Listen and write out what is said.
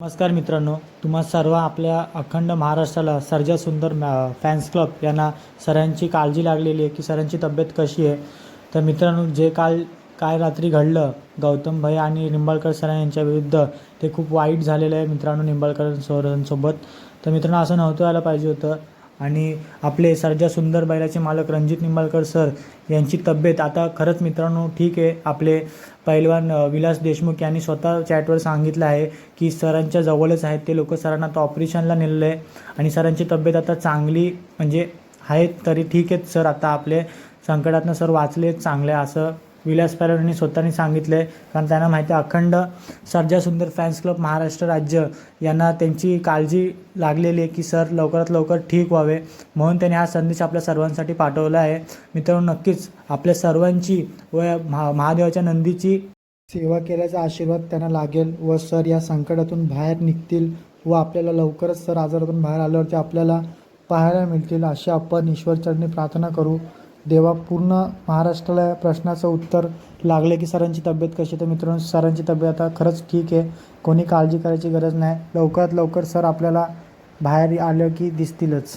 नमस्कार मित्रांनो तुम्हा सर्व आपल्या अखंड महाराष्ट्राला सर्जा सुंदर मॅ- फॅन्स क्लब यांना सरांची काळजी लागलेली आहे की सरांची तब्येत कशी आहे. तर मित्रांनो जे काल काय रात्री घडलं गौतम भाई आणि निंबाळकर सर यांच्या विरुद्ध ते खूप वाईट झालेलं आहे मित्रांनो निंबाळकर सरांसोबत. तर मित्रांनो असं नव्हतं व्हायला पाहिजे होतं. आणि आपले सर्जा सुंदर बैलाचे मालक रणजित निंबाळकर सर यांची तब्येत आता खरंच मित्रांनो ठीक आहे. आपले पैलवान विलास देशमुख यांनी स्वतः चॅटवर सांगितलं आहे की सरांच्या जवळच आहेत ते लोक. सरांना आता ऑपरेशनला नेलेलं आहे आणि सरांची तब्येत आता चांगली म्हणजे आहेत तरी ठीक आहेत सर. आता आपले संकटातनं सर वाचले चांगले असं विलास पैलवान स्वतःनी सांगितलं आहे कारण त्यांना माहिती आहे अखंड सर्जा सुंदर फॅन्स क्लब महाराष्ट्र राज्य यांना त्यांची काळजी लागलेली आहे की सर लवकरात लवकर ठीक व्हावे. म्हणून त्यांनी हा संदेश आपल्या सर्वांसाठी पाठवला आहे. मित्रांनो नक्कीच आपल्या सर्वांची व महा महादेवाच्या नंदीची सेवा केल्याचा आशीर्वाद त्यांना लागेल व सर या संकटातून बाहेर निघतील व आपल्याला लवकरच सर आजारातून बाहेर आल्यावरती आपल्याला पाहायला मिळतील अशी आपण ईश्वरचरणी प्रार्थना करू. देवा पूर्ण महाराष्ट्राला या प्रश्नाचं उत्तर लागले की सरांची तब्येत कशी तर मित्रांनो सरांची तब्येत आता खरंच ठीक आहे. कोणी काळजी करायची गरज नाही. लवकरात लवकर सर आपल्याला बाहेर आलं की दिसतीलच.